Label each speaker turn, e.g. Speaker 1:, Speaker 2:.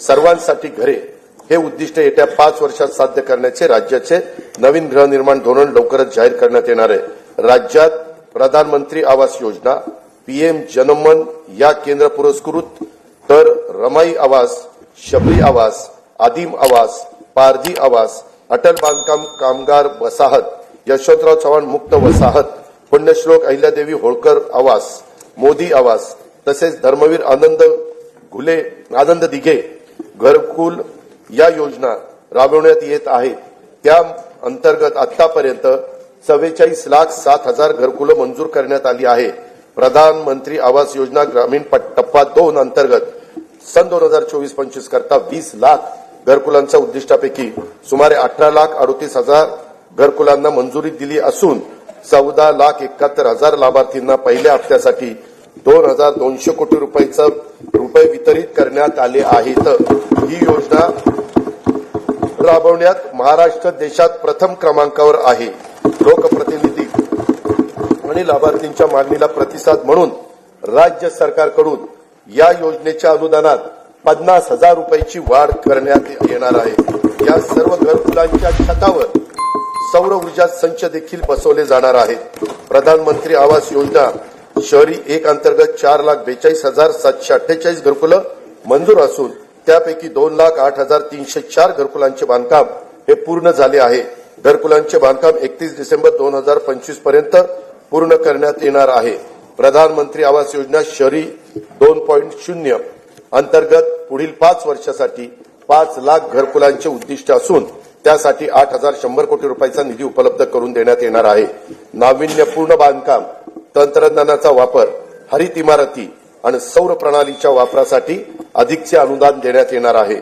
Speaker 1: सर्वांसाठी घरे हे उद्दिष्ट येत्या पाच वर्षात साध्य करण्याचे राज्याचे नवीन गृहनिर्माण धोरण लवकरच जाहीर करण्यात येणार आहे. राज्यात प्रधानमंत्री आवास योजना पीएम जनमन या केंद्र पुरस्कृत तर रमाई आवास शबरी आवास आदिम आवास पारधी आवास अटल बांधकाम कामगार वसाहत यशवंतराव चव्हाण मुक्त वसाहत पुण्यश्लोक अहिल्यादेवी होळकर आवास मोदी आवास तसेच धर्मवीर आनंद घुले आनंद दिघे घरकुल या योजना राबवण्यात येत आहेत त्या अंतर्गत आतापर्यंत चव्वेचाळीस लाख सात हजार घरकुलं मंजूर करण्यात आली आहे. प्रधानमंत्री आवास योजना ग्रामीण टप्पा दोन अंतर्गत सन दोन हजार चोवीस पंचवीस करता वीस लाख घरकुलांच्या उद्दिष्टापैकी सुमारे अठरा लाख अडतीस हजार घरकुलांना मंजुरी दिली असून चौदा लाख एकाहत्तर हजार लाभार्थींना पहिल्या हप्त्यासाठी दोन हजार दोनशे कोटी रुपयाचं रुपये वितरित करण्यात आले आहेत. ही योजना राबवण्यात महाराष्ट्र देशात प्रथम क्रमांकावर आहे. लोकप्रतिनिधी आणि लाभार्थींच्या मागणीला प्रतिसाद म्हणून राज्य सरकारकडून या योजनेच्या अनुदानात पन्नास हजार रुपयाची वाढ करण्यात येणार आहे. या सर्व घरकुलांच्या छतावर सौर ऊर्जा संच देखील बसवले जाणार आहेत प्रधानमंत्री आवास योजना शहरी एक अंतर्गत चार लाख बेचाळीस हजार सातशे अठ्ठेचाळीस घरकुलं मंजूर असून त्यापैकी दोन लाख आठ हजार तीनशे चार घरकुलांचे बांधकाम हे पूर्ण झाले आहे. घरकुलांचे बांधकाम एकतीस डिसेंबर दोन हजार पंचवीसपर्यंत पूर्ण करण्यात येणार आहे. प्रधानमंत्री आवास योजना शहरी दोन पॉईंट शून्य अंतर्गत पुढील पाच वर्षासाठी पाच लाख घरकुलांचे उद्दिष्ट असून त्यासाठी आठ हजार शंभर कोटी रुपयाचा निधी उपलब्ध करून देण्यात येणार आहे. नाविन्यपूर्ण बांधकाम तंत्रज्ञानाचा वापर हरित इमारती आणि सौर प्रणालीच्या वापरासाठी अधिकचे अनुदान देण्यात येणार आहे.